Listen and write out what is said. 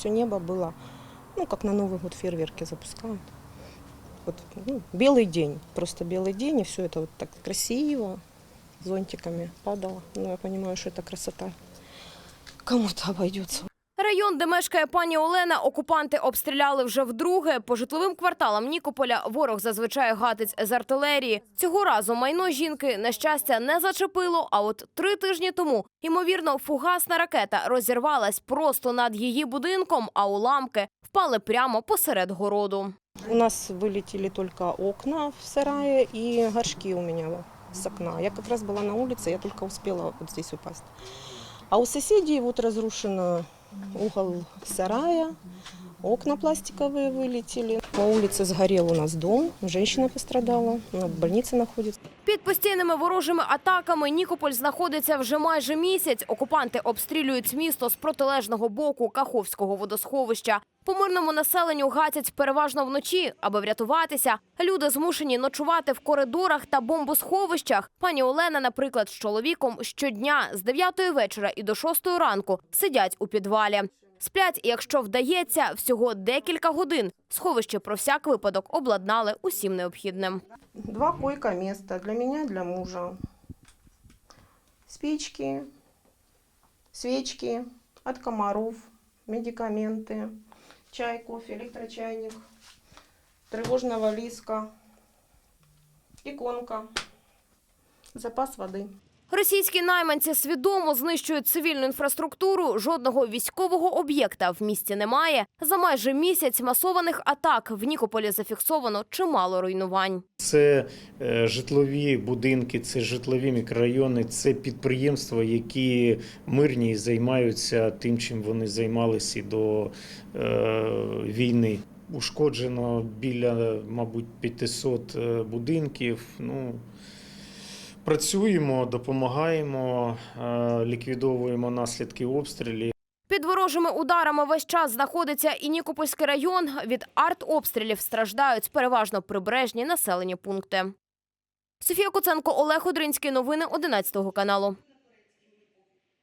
все небо было, ну, как на Новый год фейерверки запускают. Вот, ну, белый день, просто белый день, и все это вот так красиво, зонтиками падало. Ну, я понимаю, что это красота кому-то обойдется. Район, де мешкає пані Олена, окупанти обстріляли вже вдруге. По житловим кварталам Нікополя ворог зазвичай гатить з артилерії. Цього разу майно жінки на щастя не зачепило. А от три тижні тому, ймовірно, фугасна ракета розірвалась просто над її будинком, а уламки впали прямо посеред городу. У нас вылетели только окна в сарае и горшки у меня с окна. Я как раз была на улице, я только успела вот здесь упасть. А у соседей вот разрушен угол сарая, окна пластиковые вылетели. По улице сгорел у нас дом, женщина пострадала, она в больнице находится. Під постійними ворожими атаками Нікополь знаходиться вже майже місяць. Окупанти обстрілюють місто з протилежного боку Каховського водосховища. По мирному населенню гатять переважно вночі, аби врятуватися. Люди змушені ночувати в коридорах та бомбосховищах. Пані Олена, наприклад, з чоловіком щодня з 9 вечора і до 6 ранку сидять у підвалі. Сплять, якщо вдається, всього декілька годин. Сховище про всяк випадок обладнали усім необхідним. Два койко-места для меня, для мужа. Спички, свечки от комаров, медикаменты, чай, кофе, электрочайник, тревожного лиска, иконка, запас воды. Російські найманці свідомо знищують цивільну інфраструктуру. Жодного військового об'єкта в місті немає. За майже місяць масованих атак в Нікополі зафіксовано чимало руйнувань. Це е, житлові будинки, це житлові мікрорайони, це підприємства, які мирні займаються тим, чим вони займалися до е, війни. Ушкоджено біля, мабуть, 500 е, будинків. Ну, працюємо, допомагаємо, е, ліквідовуємо наслідки обстрілів. Під ворожими ударами весь час знаходиться і Нікопольський район. Від артобстрілів страждають переважно прибережні населені пункти. Софія Коценко, Олег Одринський. Новини 11 каналу.